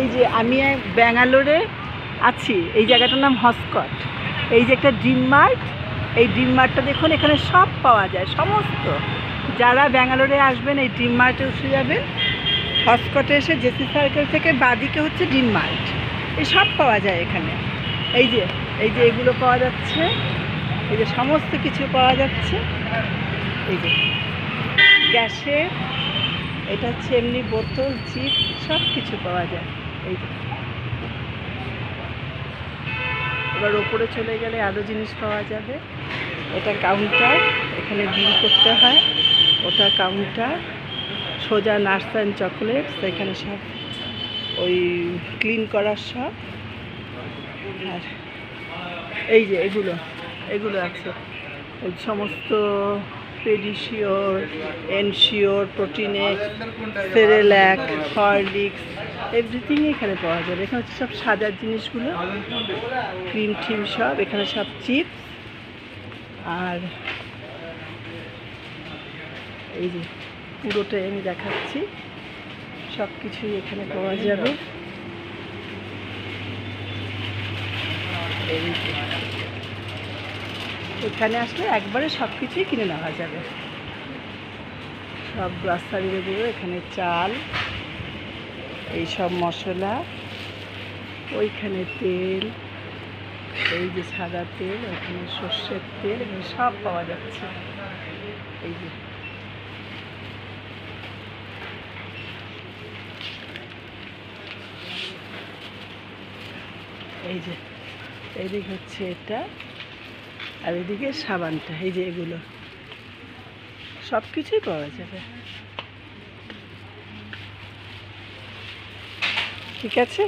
এই যে আমি ব্যাঙ্গালোরে আছি, এই জায়গাটার নাম হসকট এই যে একটা ড্রিম মার্ট, এই ড্রিম মার্টটা দেখুন, এখানে সব পাওয়া যায়, সমস্ত। যারা ব্যাঙ্গালোরে আসবেন, এই ড্রিম মার্টে উঠে যাবেন। হসকটে এসে জেসি সার্কেল থেকে বাদিকে হচ্ছে ড্রিম মার্ট। এই সব পাওয়া যায় এখানে। এই যে এই যে এগুলো পাওয়া যাচ্ছে। এই যে সমস্ত কিছু পাওয়া যাচ্ছে। এই যে গ্যাসের এটা হচ্ছে এমনি বোতল চিপস সব কিছু পাওয়া যায়। এই এবার ওপরে চলে গেলে আরও জিনিস পাওয়া যাবে। এটা কাউন্টার এখানে বিল করতে হয়। ওটা কাউন্টার সোজা নার্স অ্যান্ড চকোলেটস এখানে সব ওই ক্লিন করার সব। আর এই যে এগুলো এগুলো আছে। ওই সমস্ত PediaSure Ensure Protinex Cerelac Horlicks everything এখানে পাওয়া যাবে। এখানে হচ্ছে সব সাজার জিনিসগুলো। ক্রিম টিম সব। এখানে সব চিপস আর এই যে পুরোটাই আমি দেখাচ্ছি। সব কিছুই এখানে পাওয়া যাবে। এখানে আসলে একবারে সব কিছুই কিনে নেওয়া যাবে। সব গ্রাসারির এগুলো এখানে চাল। এই সব মশলা, ওইখানে তেল, এই যে সাদা তেল, ওইখানে সর্ষের তেল এখানে সব পাওয়া যাচ্ছে। এই যে। এই যে এইদিকে হচ্ছে এটা, আর এদিকে সাবানটা, এই যে এগুলো। সব কিছুই পাওয়া যাবে। ঠিক আছে?